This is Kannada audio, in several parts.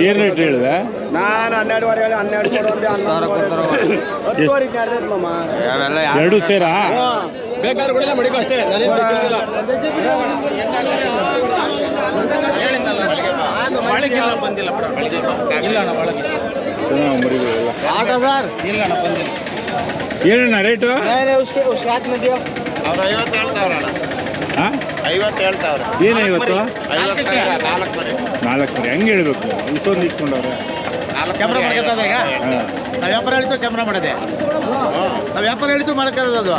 ಏನು ರೇಟ್ ಹೇಳಿದೆ? ನಾನು ಹನ್ನೆರಡುವರೆ ಹೇಳಿ ಹನ್ನೆರಡು ಎರಡು ಸೇರಾ? ಬೇಕಾದ್ರೆ ಅಷ್ಟೇ ಏನಣ್ಣ ರೇಟು ಅವ್ರ ಐವತ್ತೇಳ್ತಾವ್ರಣ್ಣ ಏನು ಇವತ್ತು ಐವತ್ತು ನಾಲ್ಕು ಮರಿ ನಾಲ್ಕು ಮರಿ. ಹೆಂಗೆ ಹೇಳ್ಬೇಕು? ಇಷ್ಟೊಂದು ಇಟ್ಕೊಂಡವ್ರೆ. ಕ್ಯಾಮ್ರಾ ಮಾಡ್ಕೊತದ ಈಗ? ಹಾಂ. ನಾವು ವ್ಯಾಪಾರ ಹೇಳಿತು ಕ್ಯಾಮ್ರಾ ಮಾಡಿದೆ. ನಾವು ವ್ಯಾಪಾರ ಹೇಳಿತು ಅದು.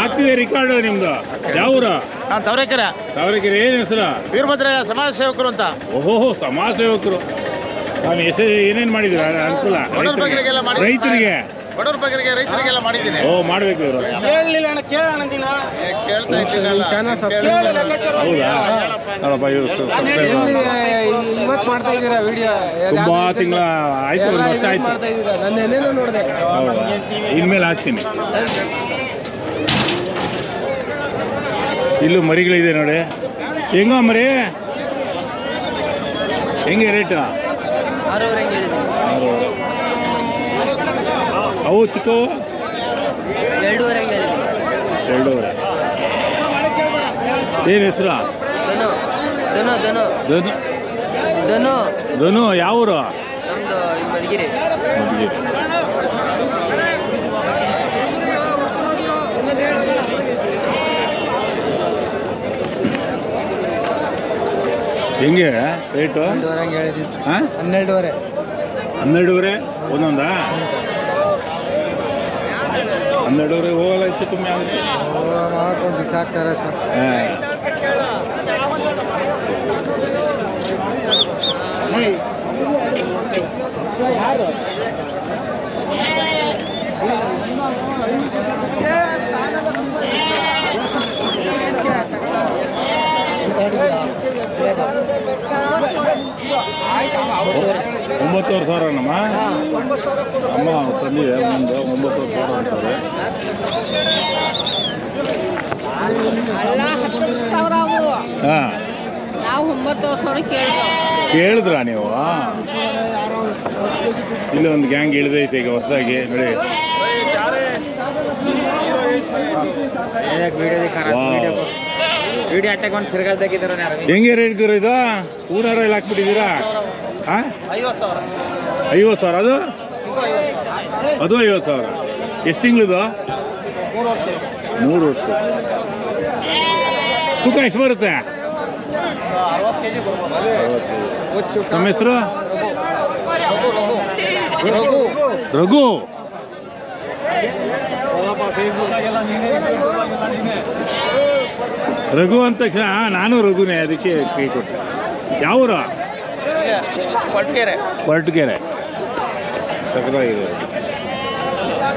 ಆಗ್ತಿದೆ ರಿಕಾರ್ಡು ನಿಮ್ದು. ಯಾವೂರ ನಾನು ತವರೇಕೆರೆ. ತಾವರೆಕೆರೆ. ಏನು ಹೆಸರು? ವೀರಭದ್ರಯ್ಯ ಸಮಾಜ ಸೇವಕರು ಅಂತ. ಓಹೋ ಸಮಾಜ ಸೇವಕರು ನಾನು ಹೆಸರು ಏನೇನು ಮಾಡಿದ್ರ ಅನುಕೂಲ? ರೈತರಿಗೆ. ಬಡವ್ರ ಬಗ್ಗರಿಗೆ ರೈತರಿಗೆಲ್ಲ ಮಾಡಿದ್ದೀನಿ. ಓ ಮಾಡಬೇಕು ಇವರು. ಕೇಳಲಿಲ್ಲ ಅಣ್ಣ ಕೇಳೋಣ ದಿನ ಏ, ಕೇಳ್ತಾ ಇದ್ದೀನಲ್ಲ ಹೌದಾ? ನೋಡಪ್ಪ ಇವರು ಇವತ್ತು ಮಾಡ್ತಾ ಇದ್ದೀರಾ ವಿಡಿಯೋ? ತುಂಬ ತಿಂಗಳ ಆಯ್ತು ಒಂದು ವರ್ಷ ಆಯ್ತು. ಮಾಡ್ತಾ ಇದ್ದೀರಾ? ನನ್ನ ಏನೇನೋ ನೋಡಿದೆ ಹೌದಾ? ಇನ್ಮೇಲೆ ಹಾಕ್ತೀನಿ. ಇಲ್ಲೂ ಮರಿಗಳಿದೆ ನೋಡಿ. ಹೆಂಗೋ ಮರಿ? ಹೆಂಗೆ ರೇಟು? ಆರೂವರೆ ಹೆಂಗೆ ಹೇಳಿದ್ದೀನಿ. ಆರೂವರೆ. ಅವು ಚಿಕ್ಕವು? ಎರಡೂವರೆ ಎರಡೂವರೆ. ಏನು ಹೆಸರು? ಧನು. ಧನು ಧನು. ಧನು. ಧನು. ಧನು ಯಾವೂರು ನಮ್ದು ಇದು ಮಧುಗಿರಿ. ಮಧುಗಿರಿ. ಹೆಂಗೆ ರೇಟು ಹನ್ನೆರಡುವರೆ. ಹನ್ನೆರಡೂವರೆ? ಒಂದೊಂದಾ? ಹನ್ನೆರಡೂವರೆ ಹೋಗಲ್ಲ ಹೆಚ್ಚು ಕಮ್ಮಿ ಆಗುತ್ತೆ. ಮಾಡ್ಕೊಂಡು ಬಿಸಾಕ್ತಾರೆ ಸರ್ ಹಾಂ ಒಂಬತ್ತುವರೆ ಸಾವಿರ ನಮ್ಮ? ಅಮ್ಮ ತಂದಿದೆ ಒಂದು ಒಂಬತ್ತುವರೆ ಅವು. ಹಾಂ. ನಾವು ಕೇಳಿದ್ರಾ ಇಲ್ಲಿ ಒಂದು ಗ್ಯಾಂಗ್ ಇಳಿದೈತೆ ಈಗ ಹೊಸದಾಗಿ ನೋಡಿ. ಹೆಂಗೆ ರೇಟ್ ಗುರು ಇದು? ಊರಾರ ಇಲ್ಲಿ ಹಾಕ್ಬಿಟ್ಟಿದ್ದೀರಾ? ಹಾಂ? ಐವತ್ತು ಸಾವಿರ ಅದು? ಅದು ಐವತ್ತು ಸಾವಿರ. ಎಷ್ಟು ತಿಂಗಳದು? ಮೂರು ವರ್ಷ. ತೂಕ ಎಷ್ಟು ಬರುತ್ತೆ? ನಮ್ಮ ಹೆಸರು? ರಘು. ರಘು ರಘು ಅಂದ ತಕ್ಷಣ ನಾನು ರಘುನೇ ಅದಕ್ಕೆ ಕೈ ಕೊಟ್ಟೆ. ಯಾವೂರ? ಕೊಟ್ಗೆರೆ ಹೊರಟಗೆರೆ ಸಕಲಾಗಿದೆ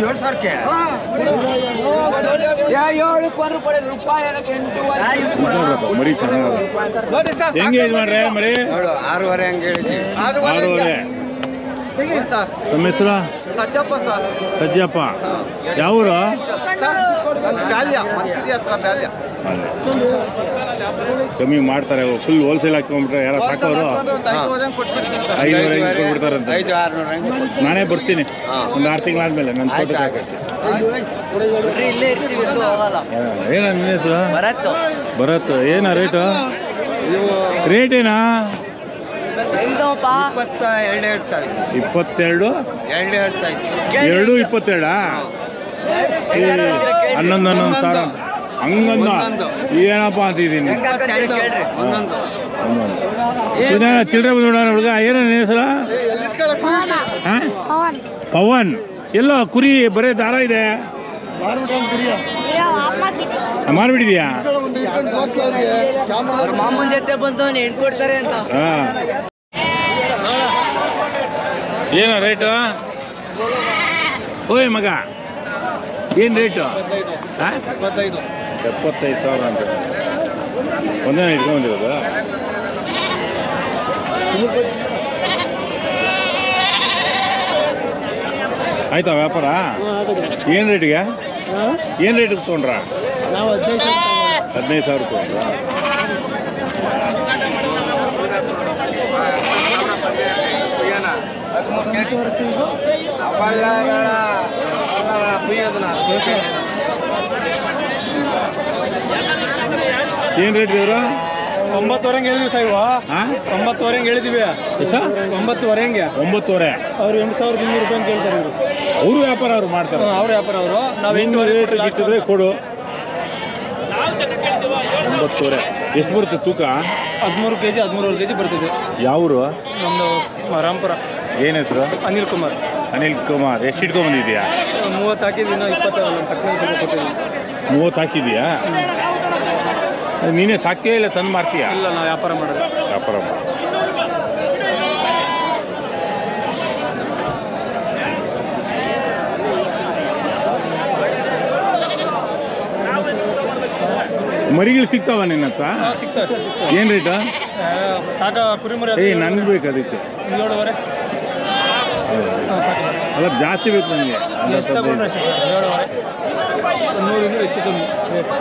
ಏಳು ಸಾವಿರಕ್ಕೆ? ಮರಿ ಚೆನ್ನಾಗದ. ಹೆಂಗೆ ಇದು ಮಾಡ್ರೆ ಮರಿ ಆರೂವರೆ ಹಂಗೆ ಹೇಳಿದ್ದೀನಿ ಸರ್? ಹೆಸರು? ಸಜ್ಜಪ್ಪ ಸರ್. ಸಜ್ಜಪ್ಪ. ಯಾವೂರು ನನ್ನ ಬ್ಯಾಲ್ಯ ಮಂತಿರಿ ಹತ್ರ ಬ್ಯಾಲ್ಯ. ಕಮ್ಮಿ ಮಾಡ್ತಾರೆ ಫುಲ್ ಹೋಲ್ಸೇಲ್ ಹಾಕೊಂಡ್ಬಿಟ್ರೆ ಯಾರು ಸಾಕೋರು? ಐನೂರು ಐದು ಕೊಟ್ಬಿಡ್ತಾರೆ ಹಂಗೆ ನಾನೇ ಬರ್ತೀನಿ. ಒಂದು ಆರು ತಿಂಗಳಾದ್ಮೇಲೆ ನನ್ನ ಏನ ನಿನ್ನ ಹೆಸರು? ಬರತ್ತು ಭರತ್ ಏನ ರೇಟು? ರೇಟ್ ಏನಾ? ಇಪ್ಪತ್ತ ಎರಡು ಹೇಳ್ತಾರೆ ಇಪ್ಪತ್ತೆರಡು? ಎರಡು ಹೇಳ್ತಾ ಇದ್ವಿ ಎರಡು ಇಪ್ಪತ್ತೆರಡಾ? ಹನ್ನೊಂದು ಹನ್ನೊಂದು ಸಾವಿರ ಅಂತ. ಹಂಗಂದ. ಏನಪ್ಪ ಅಂತಿದ್ದೀನಿ? ಒಂದೊಂದು ಇದೇನ ಚಿಲ್ಲರೆ ಬಂದು ಹುಡುಗ. ಏನ ಹೆಸರ? ಪವನ್. ಎಲ್ಲ ಕುರಿ ಬರೇ ದಾರ ಇದೆ. ಮಾರ್ಬಿಟ್ಟಿದ್ಯಾ? ಮಾಮನ್ ಜೊತೆ ಬಂದು ಹೆಣ್ಕೊಡ್ತಾರೆ ಅಂತ. ಹಾ. ಏನ ರೇಟು ಓಯ್ ಮಗ ಏನು ರೇಟು ಎಪ್ಪತ್ತೈದು ಸಾವಿರ ಅಂತ. ಒಂದೇ ಇಟ್ಕೊಂಡಿರೋದು? ಆಯ್ತಾ ವ್ಯಾಪಾರ? ಏನು ರೇಟಿಗೆ ಏನು ರೇಟಿಗೆ ತೊಗೊಂಡ್ರ? ಹದಿನೈದು ಸಾವಿರ ತೊಗೊಂಡ್ರ? ಏನು ರೇಟ್ ಇವರು? ಒಂಬತ್ತುವರೆಗೆ ಹೇಳಿದ್ವಿ ಸರ್ ಇವ ಹೇಳಿದಿವಿ ಒಂಬತ್ತುವರೆಗೆ ಹೇಳಿದ್ವಿ. ಎಷ್ಟು ಒಂಬತ್ತುವರೆಗೆ. ಒಂಬತ್ತುವರೆ. ಅವ್ರು ಎಂಟು ಸಾವಿರದ ಇನ್ನೂರು ರೂಪಾಯಿ ಅಂತ ಹೇಳ್ತಾರೆ ಇವರು. ಅವರು ವ್ಯಾಪಾರ ಅವ್ರು ಮಾಡ್ತಾರೆ. ಅವ್ರ ವ್ಯಾಪಾರ ಅವರು. ನಾವು ಇನ್ನೂರು ರೇಟ್ ಇಷ್ಟಿದ್ರೆ ಕೊಡು. ಒಂಬತ್ತುವರೆ. ಎಷ್ಟು ಬರುತ್ತೆ ತೂಕ? ಹದಿಮೂರು ಕೆ ಜಿ ಹದಿಮೂರುವರೆ ಕೆ ಜಿ ಬರ್ತಿದೆ. ಯಾವರು? ನಮ್ಮದು ರಾಮಪುರ. ಏನು ಹೆಸರು? ಅನಿಲ್ ಕುಮಾರ್. ಅನಿಲ್ ಕುಮಾರ್. ಎಷ್ಟು ಇಟ್ಕೊಂಬಂದಿದ್ಯಾ ಮೂವತ್ತು ಹಾಕಿದ್ದೀನಿ ಇಪ್ಪತ್ತು ಕೊಟ್ಟಿದ್ದೀನಿ. ಮೂವತ್ತು ಹಾಕಿದ್ಯಾ ನೀನೇ ಸಾಕ್ತೀಯ ಇಲ್ಲ ತಂದು ಮಾರ್ತೀಯಾ? ಇಲ್ಲ ನಾವು ವ್ಯಾಪಾರ ಮಾಡೋದು. ವ್ಯಾಪಾರ ಮಾಡೋದು ಮರಿಗಳು ಸಿಗ್ತಾವ ನಿನ್ನ ಹತ್ರ? ಸಿಗ್ತದೆ ಏನು ರೇಟು ಸಾಕ ಕುರಿಮರಿ ಮರಿ ನನ್ಗೆ ಬೇಕು ಅದಕ್ಕೆ. ಏಳುವರೆ. ಸಾಕು ಅಲ್ಲ ಜಾಸ್ತಿ ಬೇಕು ನನಗೆ. ಎಷ್ಟು ತಗೊಂಡ್ರೆ ಏಳುವರೆ ನೂರಿಂದ ಹೆಚ್ಚು ಕಮ್ಮಿ ರೇಟ್.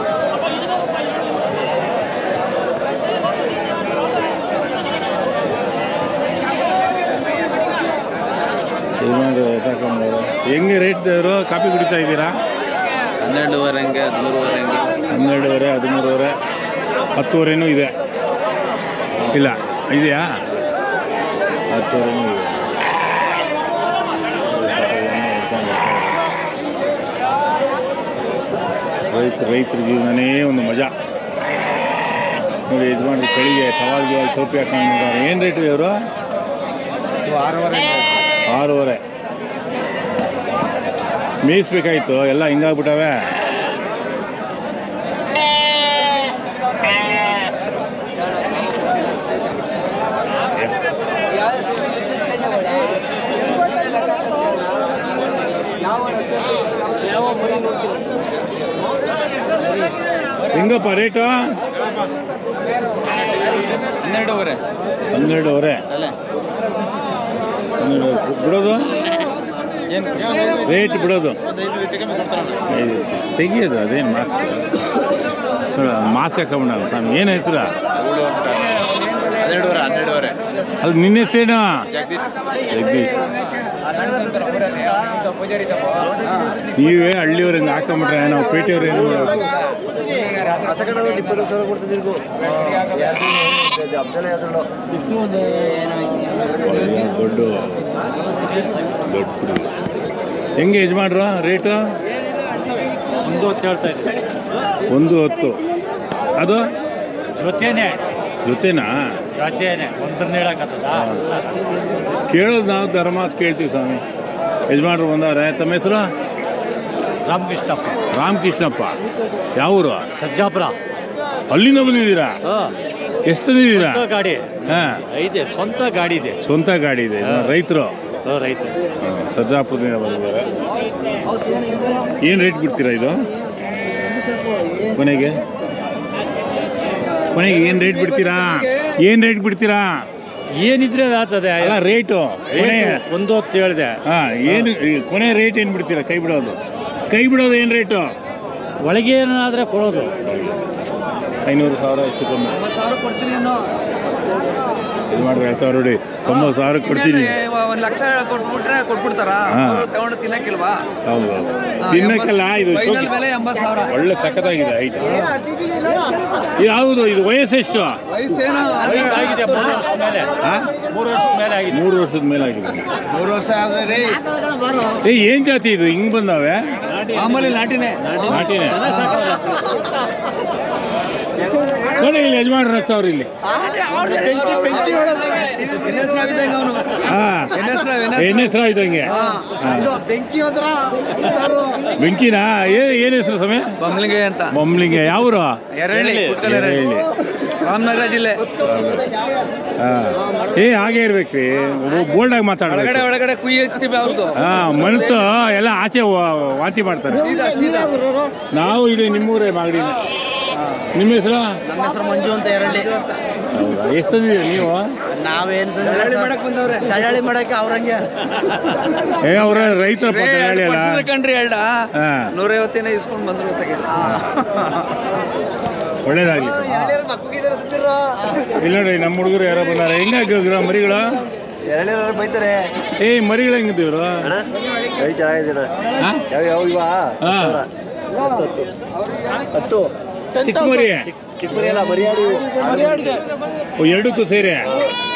ಹೆಂಗೆ ರೇಟ್ ದೇವರು ಕಾಫಿ ಕುಡಿತಾ ಇದ್ದೀರಾ? ಹನ್ನೆರಡುವರೆ ಹಂಗೆ ಹದಿಮೂರುವರೆ ಹಂಗೆ. ಹನ್ನೆರಡುವರೆ ಹದಿಮೂರುವರೆ ಹತ್ತುವರೆನೂ ಇದೆ. ಇಲ್ಲ ಇದೆಯಾ? ಹತ್ತುವರೆನೂ ಇದೆ. ರೈತ ರೈತರ ಜೀವನನೇ ಒಂದು ಮಜಾ. ನೋಡಿ ಯಜಮಾನ್ರು ಚಳಿಗೆ ಸವಾಲ್ ಗಿವಾಲ್ ಟೋಪಿ ಹಾಕೊಂಡಿದ್ದಾರೆ ಏನು ರೇಟು ಇವರು ಆರೂವರೆ ಆರೂವರೆ. ಮೇಯಿಸ್ಬೇಕಾಯ್ತು ಎಲ್ಲ ಹಿಂಗಾಗ್ಬಿಟ್ಟವೆ. ಹೆಂಗಪ್ಪ ರೇಟು? ಹನ್ನೆರಡುವರೆ. ಹನ್ನೆರಡುವರೆ. ಹನ್ನೆರಡು ಬಿಡೋದು? ಏನು? ರೇಟ್ ಬಿಡೋದು. ತೆಗಿಯೋದು ಅದೇನು ಮಾಸ್ಕ್ ಮಾಸ್ಕ್ ಹಾಕೊಂಬಿಡಲ್ಲ ಸ್ವಾಮಿ. ಏನು ಹೆಸರ ಹನ್ನೆರಡುವರೆ ನಿನ್ನೆ ಅದು ನಿನ್ನ ಹೆಸರೇನು ಜಗದೀಶ್. ಜಗದೀಶ್. ನೀವೇ ಹಳ್ಳಿಯವ್ರು ಹಿಂಗೆ ಹಾಕೊಂಬಿಟ್ರೆ ನಾವು ಪೇಟೆಯವ್ರು ಏನು ಇಪ್ಪತ್ತು ಸಾವಿರ ಕೊಡ್ತಿದ್ದೀರಿ ದೊಡ್ಡ ದೊಡ್ಡ ಹೆಂಗೆ ಯಜಮಾನ್ರು ರೇಟು ಒಂದು ಹೊತ್ತು ಹೇಳ್ತಾ ಇದ್ದೀವಿ ಒಂದು ಹೊತ್ತು. ಅದು? ಜೊತೆನೆ. ಜೊತೆನಾ? ಜೊತೆನೆ ಒಂದ್ರನ್ನ ಹೇಳಕತ್ತದ ಕೇಳೋದು ನಾವು ಧರ್ಮಾತ್ ಕೇಳ್ತೀವಿ ಸ್ವಾಮಿ. ಯಜಮಾನ್ರು ಬಂದವ್ರೆ ತಮ್ಮ ಹೆಸರು? ರಾಮಕೃಷ್ಣಪ್ಪ. ರಾಮಕೃಷ್ಣಪ್ಪ. ಯಾವೂರು ಸಜ್ಜಾಪುರ. ಅಲ್ಲಿಂದ ಬಂದಿದ್ದೀರಾ? ಎಷ್ಟು ತಂದಿದ್ದೀರಾ ಸ್ವಂತ ಗಾಡಿ. ಹಾಂ. ಇದೆ ಸ್ವಂತ ಗಾಡಿ ಇದೆ. ಸ್ವಂತ ಗಾಡಿ ಇದೆ. ರೈತರು? ರೈತರು. ಸಜ್ಜಾಪುರದಿಂದ ಬಂದಿದ್ದಾರೆ. ಏನು ರೇಟ್ ಬಿಡ್ತೀರಾ ಇದು? ಕೊನೆಗೆ ಕೊನೆಗೆ ಏನು ರೇಟ್ ಬಿಡ್ತೀರಾ? ಏನು ರೇಟ್ ಬಿಡ್ತೀರಾ? ಏನಿದ್ರೆ ಆಗ್ತದೆ ಅಲ್ಲ ರೇಟು ಕೊನೆ. ಒಂದು ಹೊತ್ತು ಹೇಳಿದೆ. ಹಾಂ ಏನು ಕೊನೆ ರೇಟ್ ಏನು ಬಿಡ್ತೀರಾ ಕೈ ಬಿಡೋದು? ಕೈ ಬಿಡೋದು ಏನು ರೇಟು ಒಳಗೆ ಏನಾದ್ರೆ ಕೊಡೋದು. ಐನೂರು ಸಾವಿರ ಹೆಚ್ಚು ಕಮ್ಮಿ. ಸಾವಿರ ಕೊಡ್ತೀನಿ ನಾನು ಇದು ಮಾಡ್ರಿ ಹೇಳ್ತಾವ ನೋಡಿ? ತೊಂಬತ್ತು ಸಾವಿರ ಕೊಡ್ತೀನಿ. ಒಂದು ಲಕ್ಷ ಕೊಟ್ಬಿಟ್ರೆ ಕೊಟ್ಬಿಡ್ತಾರ? ತಗೊಂಡು ತಿನ್ನಕ್ಕಿಲ್ವಾ? ಹೌದು ಹೌದು. ತಿನ್ನಕ್ಕಲ್ಲ ಇದು ಫೈನಲ್ ಶೋಕಿ. ಬೆಲೆ ಎಂಬತ್ತು ಸಾವಿರ. ಒಳ್ಳೆ ಸಖತ್ತಾಗಿದೆ ಐಟ್ ಯಾವುದು ಇದು ವಯಸ್ಸೆಷ್ಟು ವಯಸ್ಸಾಗಿದೆ ಮೂರು ವರ್ಷದ ಮೇಲೆ? ಮೂರು ವರ್ಷದ ಮೇಲೆ ಆಗಿದೆ. ಮೂರು ವರ್ಷದ ಮೇಲಾಗಿದೆ ಮೂರು ವರ್ಷ ಆದ್ರೆ ಏ ಏನ್ ಜಾತಿ ಇದು? ಹಿಂಗ್ ಬಂದಾವೆ? ಮಾಮೂಲಿ ನಾಟಿನೇ. ನಾಟಿನೇ. ನೋಡಿ ಇಲ್ಲಿ ಯಜಮಾನ್ರು ಹತ್ತವ್ರು ಇಲ್ಲಿ. ಏನ್ ಹೆಸರು ಇದ್ದಂಗೆ ಬೆಂಕಿ ಹೋದ್ರ ಬೆಂಕಿನಾ? ಏ ಏನ್ ಹೆಸರು ಸಮಯ ಬಮ್ಲಿಗೆ ಅಂತ. ಮೊಮ್ಲಿಂಗೆ ಯಾವ್ರು? ಎರಳ್ಳಿ ರಾಮನಗರ ಜಿಲ್ಲೆ. ಹಾ. ಏ ಹಾಗೆ ಇರ್ಬೇಕ್ರಿ. ಆಗಿ ಮಾತಾಡಬೇಕು. ಒಳಗಡೆ ಕುಯ್ಯುತ್ತೀವಿ ಅವ್ರದ್ದು ಹಾ ಮನಸ್ಸು ಎಲ್ಲ ಆಚೆ ವಾಂತಿ ಮಾಡ್ತಾರೆ. ನಾವು ಇಲ್ಲಿ ನಿಮ್ಮೂರೇ ಮಾಗಡಿನ ನಿಮ್ಮ ಹೆಸರು? ನಮ್ಮ ಹೆಸರು ಮಂಜು ಅಂತ ಎರಳ್ಳಿ ಹೌದಾ? ಎಷ್ಟು ತಂದಿದ್ದೀರಿ ನೀವು? ನಾವೇನು ತಳ್ಳಾಳಿ ಮಾಡಕ್ಕೆ ಅವ್ರಂಗೆ. ಏ ಅವರ ರೈತರ ಹೇಳಿ ಅಲ್ಲ? ಕಂಡ್ರಿ ಹೇಳ್ದ ಹಾ. ನೂರೈವತ್ತಿನ ಇಸ್ಕೊಂಡು ಬಂದ್ರು ಹೊತ್ತಿಗೆ ಒಳ್ಳೇದಾಗ್ಲಿ. ಇಲ್ಲ ನೋಡಿ ನಮ್ಮ ಹುಡುಗರು ಯಾರೋ ಬಂದಾರ. ಹೆಂಗಾಗಿರೋ ಮರಿಗಳು? ಎರಳಿರೋರು ಬೈತಾರೆ. ಏ ಮರಿಗಳು ಹೆಂಗಿದ್ದೀವ್ರು ಚೆನ್ನಾಗಿದ್ದೀರ? ಯಾವ ಯಾವ ಇವ? ಹಾ. ಹತ್ತು. ಹತ್ತು. ಚಿಕ್ಕ ಮರಿ ಚಿಕ್ಕ ಮರಿ ಅಲ್ಲ ಮರಿಯಾಡಿ. ಮರಿಯಾಡಿಗೆ ಓ, ಎರಡಕ್ಕೂ ಸೇರಿ?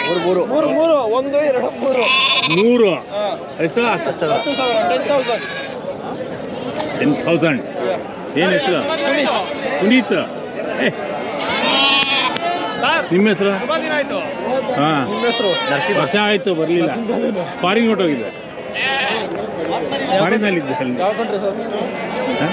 ಮೂರು ಮೂರು. ಮೂರು ಮೂರು. ಒಂದು ಎರಡು ಮೂರು. ಮೂರು. ಹೆಸರು ಹತ್ತು ಸಾವಿರ. ಟೆನ್ ತೌಸಂಡ್ ಟೆನ್ ತೌಸಂಡ್ ಏನು ಹೆಸರು? ಸುನೀತ್ ಏ. ನಿಮ್ಮ ಹೆಸರು? ಹಾಂ. ನಿಮ್ಮ ಹೆಸರು? ವರ್ಷ ಆಯಿತು ಬರಲಿಲ್ಲ. ಫಾರಿನ್ ಹೊಟ್ಟೋಗಿದ್ದೆ ಫಾರಿನಲ್ಲಿದ್ದೆ ಅಲ್ಲಿ. ಯಾವ ಸರ್? ಹಾಂ?